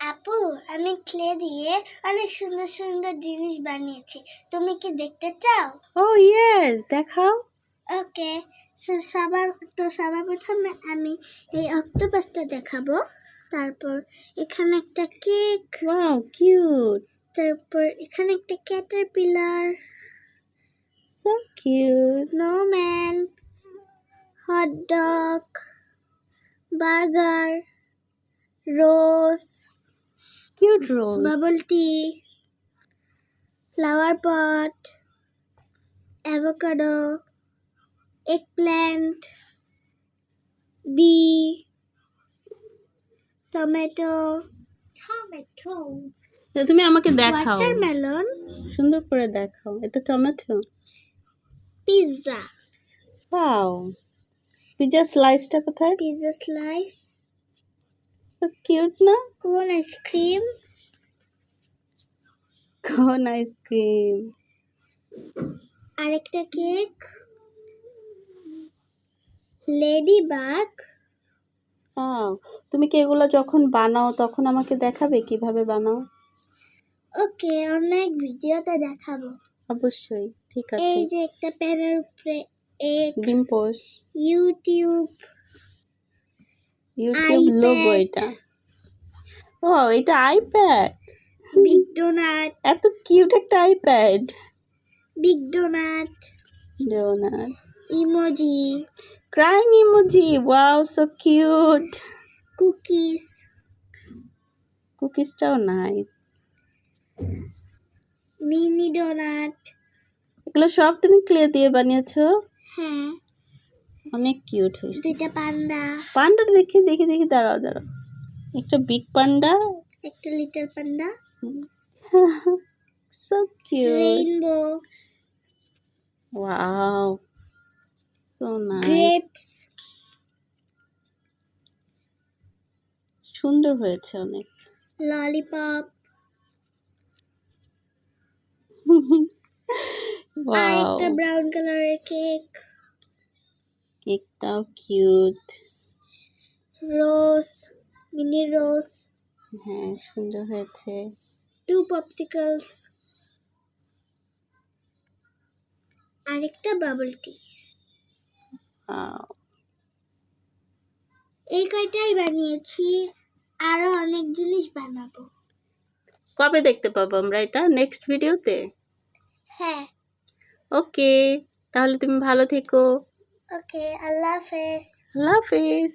আপু আমি ক্লে দিয়ে অনেক সুন্দর সুন্দর জিনিস বানিয়েছি। তুমি কি দেখতে চাও? ও ইয়েস দেখাও। ওকে সবার তো সবার প্রথমে আমি এই অক্টোপাসটা দেখাবো। তারপর এখানে একটা কেক। ওয়াও কিউট তারপর এখানে একটা caterpillar so cute snowman hot dog burger rose cute rose bubble tea flower pot avocado eggplant bee tomato tomato তুমি আমাকে দেখাও। ওয়াটারমেলন সুন্দর করে দেখাও। এটা টমেটো পিৎজা ওয়াও পিজা স্লাইসটা কোথায়? পিৎজা স্লাইস কিউট না কোন আইসক্রিম কোন আইসক্রিম আরেকটা কেক লেডি বাগ তুমি কি এগুলো যখন বানাও তখন আমাকে দেখাবে কীভাবে বানাও? ওকে অনেক ভিডিওতে দেখাবো। অবশ্যই ঠিক আছে। এই যে একটা প্যানের উপরে এক ডিম্পোস। ইউটিউব ইউটিউব লোগো এটা। ও এটা আইপ্যাড বিগ ডোনাট এত কিউট একটা iPad big donut donut emoji crying emoji wow so cute cookies কুকিজটাও nice mini donut এগুলো সব তুমি ক্লে দিয়ে বানিয়েছো? হ্যাঁ। অনেক কিউট হয়েছে। দুইটা পান্ডা। পান্ডা দেখি দেখি দেখি দাঁড়াও দাঁড়াও। একটা বিগ পান্ডা। একটা little panda. So cute rainbow wow so nice grapes সুন্দর হয়েছে অনেক। ললিপপ একটা ব্রাউন কালারের কেক কেকটাও কিউট। Rose mini rose. হ্যাঁ সুন্দর হয়েছে। Two popsicles. আরেকটা বাবল টি। এই কয়টাই বানিয়েছি আরও অনেক জিনিস বানাবো। কবে দেখতে পাবো আমরা এটা? নেক্সট ভিডিওতে হ্যাঁ। ওকে তাহলে তুমি ভালো থেকো। ওকে আল্লাহ হাফেজ। হাফিজ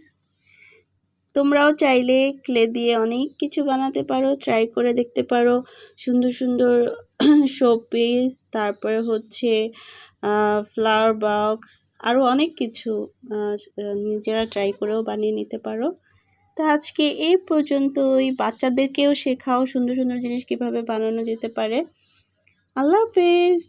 তোমরাও চাইলে ক্লে দিয়ে অনেক কিছু বানাতে পারো ট্রাই করে দেখতে পারো। সুন্দর সুন্দর শো পিস তারপরে হচ্ছে ফ্লাওয়ার বক্স আরও অনেক কিছু নিজেরা ট্রাই করেও বানিয়ে নিতে পারো। তো আজকে এই পর্যন্তই। বাচ্চাদেরকেও শেখাও সুন্দর সুন্দর জিনিস কীভাবে বানানো যেতে পারে। আল্লাহ হাফিজ।